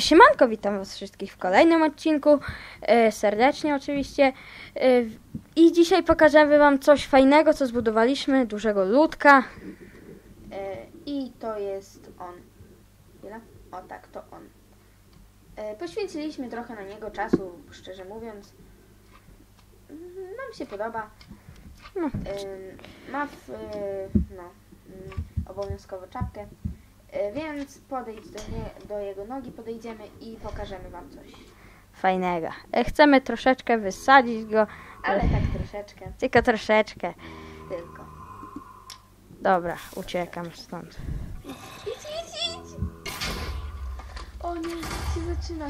Siemanko, witam was wszystkich w kolejnym odcinku, e, serdecznie oczywiście. E, I dzisiaj pokażemy wam coś fajnego, co zbudowaliśmy, dużego ludka. E, I to jest on. Ile? O tak, to on. Poświęciliśmy trochę na niego czasu, szczerze mówiąc. Mm, Nam się podoba. No. Ma w, no, mm, obowiązkowo czapkę. Y, Więc podejdź do, nie, do jego nogi, podejdziemy i pokażemy wam coś. Fajnego. E, Chcemy troszeczkę wysadzić go, Ale tak troszeczkę, tylko troszeczkę. tylko. Dobra, uciekam stąd. Idź, idź, idź! O nie, się zaczyna.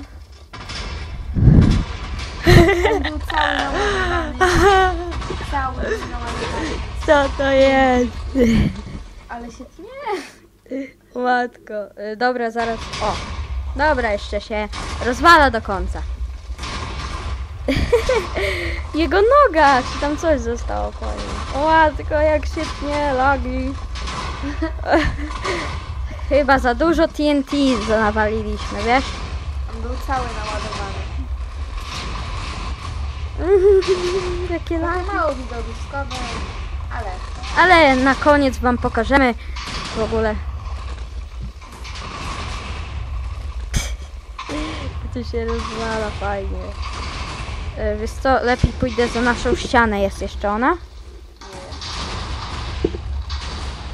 On był cały naładowany. Cały naładowany. Co to jest? Ale się nie. Matko. E, Dobra, zaraz. O. Dobra, jeszcze się rozwala do końca. Jego noga! Czy tam coś zostało po nim? O matko, jak się tnie, lagi. Chyba za dużo TNT nawaliliśmy, wiesz? On był cały naładowany. Takie lagi. Trochę mało widowiskowe, ale Ale na koniec wam pokażemy w ogóle. Tu się rozwala fajnie. E, Wiesz co, lepiej pójdę za naszą ścianę. Jest jeszcze ona?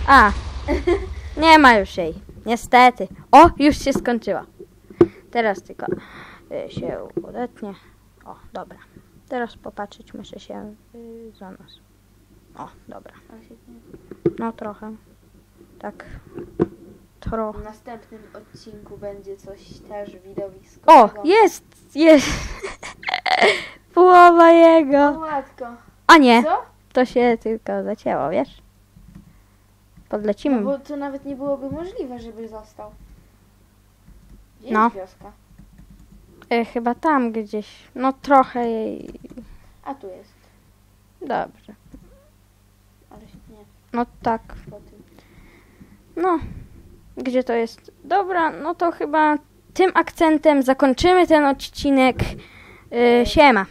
A, nie ma już jej. Niestety. O, już się skończyła. Teraz tylko e, się odetnie. O, dobra. Teraz popatrzeć muszę się y, za nas. O, dobra. No trochę. Tak. Trochę. W następnym odcinku będzie coś też O, widowiskowego. jest! Jest! Połowa O jego. matko. A nie, Co? to się tylko zacięło, wiesz? Podlecimy. No bo to nawet nie byłoby możliwe, żeby został. Gdzie No. jest wioska? E, chyba tam gdzieś. No trochę jej. A tu jest. Dobrze. Ale się nie. No tak. No. Gdzie to jest? Dobra, no to chyba tym akcentem zakończymy ten odcinek. E, siema.